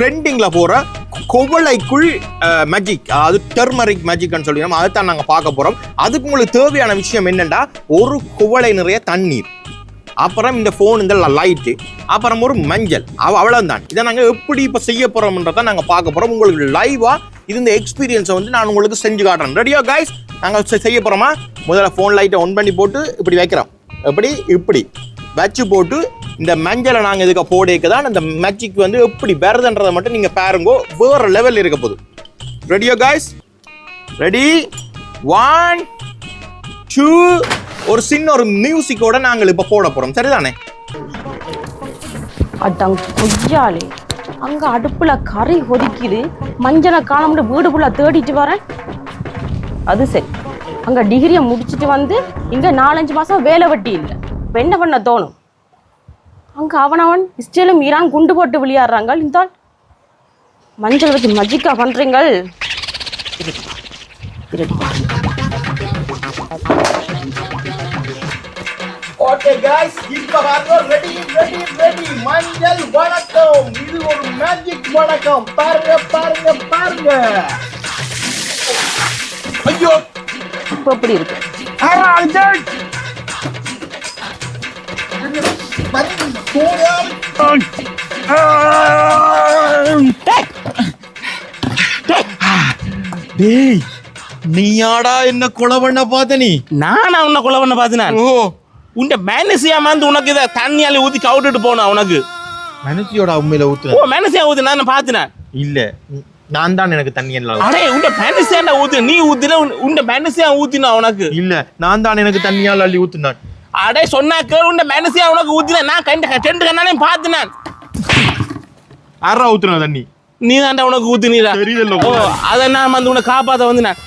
ட்ரெண்டிங்கில் போகிற குவளைக்குள் மேஜிக் அது டெர்மரிக் மேஜிக்னு சொல்லி நம்ம அதைத்தான் நாங்கள் பார்க்க போகிறோம் அதுக்கு உங்களுக்கு தேவையான விஷயம் என்னென்னா ஒரு குவளை நிறைய தண்ணீர். அப்புறம் இந்த ஃபோன் இந்த லைட்டு அப்புறம் ஒரு மஞ்சள். அவ அவ்வளவுதான். இதை நாங்கள் எப்படி இப்போ செய்ய போறோம்ன்றதை நாங்கள் பார்க்க போகிறோம் உங்களுக்கு லைவாக இது இந்த எக்ஸ்பீரியன்ஸை வந்து நான் உங்களுக்கு செஞ்சு காட்டுறேன். ரெடியோ கைஸ் நாங்கள் செய்ய போகிறோமா முதல்ல ஃபோன் லைட்டை ஒன் பண்ணி போட்டு இப்படி வைக்கிறோம். எப்படி? இப்படி. வச்சு போட்டு இந்த மஞ்சளை நாங்கள் இதுக்கு போடேக்கு தான் இந்த மேஜிக் வந்து எப்படி வருதுன்றதை மட்டும் நீங்கள் பாருங்கோ. வேற லெவல் இருக்க போகுது. ரெடியோ காய்ஸ் ரெடி ஒன் டூ ஒரு சின்ன ஒரு மியூசிக்கோட நாங்கள் இப்போ போட போகிறோம் சரிதானே? அதான் கொய்யாலே அங்க அடுப்புல கறி கொதிக்குது. மஞ்சளை காணாமட்டு வீடு ஃபுல்லா தேடிட்டு வரேன். அது சரி. அங்க டிகிரியை முடிச்சிட்டு வந்து இங்க நாலஞ்சு மாசம் வேலை வட்டி இல்லை. இப்ப என்ன பண்ண தோணும்? அங்க அவனவன் இஸ்ரேலும் ஈரான் குண்டு போட்டு விளையாடுறாங்க இந்த ஆள் மஞ்சள் வச்சு மஜிக்கா பண்றீங்கள் இருடி. இருடி. ஓகே गाइस இப்போ பாருங்க ரெடி ரெடி ரெடி மஞ்சள் வணக்கம் இது ஒரு மேஜிக் வணக்கம் பாருங்க பாருங்க பாருங்க ஐயோ இப்ப எப்படி இருக்கு டேய் நீயாடா என்ன கொலை பண்ண பார்த்த நீ? நானா உன்னை கொலை பண்ண பார்த்தேன் ஓ உன்ட மேனசியா வந்து உனக்கு இதை தண்ணியால ஊத்தி கவுட்டுட்டு போனா உனக்கு. மனுஷியோட உண்மையில ஊத்து ஓ மேனசியா ஊத்து நான் பார்த்தேன் இல்ல நான் தான் எனக்கு தண்ணி எல்லாம் அடே உன்ட மேனசியாண்டா ஊத்து நீ ஊத்தின உன்ட மேனசியா ஊத்தினா உனக்கு? இல்ல நான் தான் எனக்கு தண்ணியால் அள்ளி ஊத்துனான். அடே சொன்னா கேளு உன்ட மேனசியா உனக்கு ஊத்தின நான் கண்ட டென்ட் கண்ணாலே பார்த்தேன் யாரா ஊத்துனா தண்ணி? நீ தாண்டா உனக்கு ஊத்தினீரா தெரியல. ஓ அதை நான் வந்து உன்னை காப்பாத்த வந்து நான்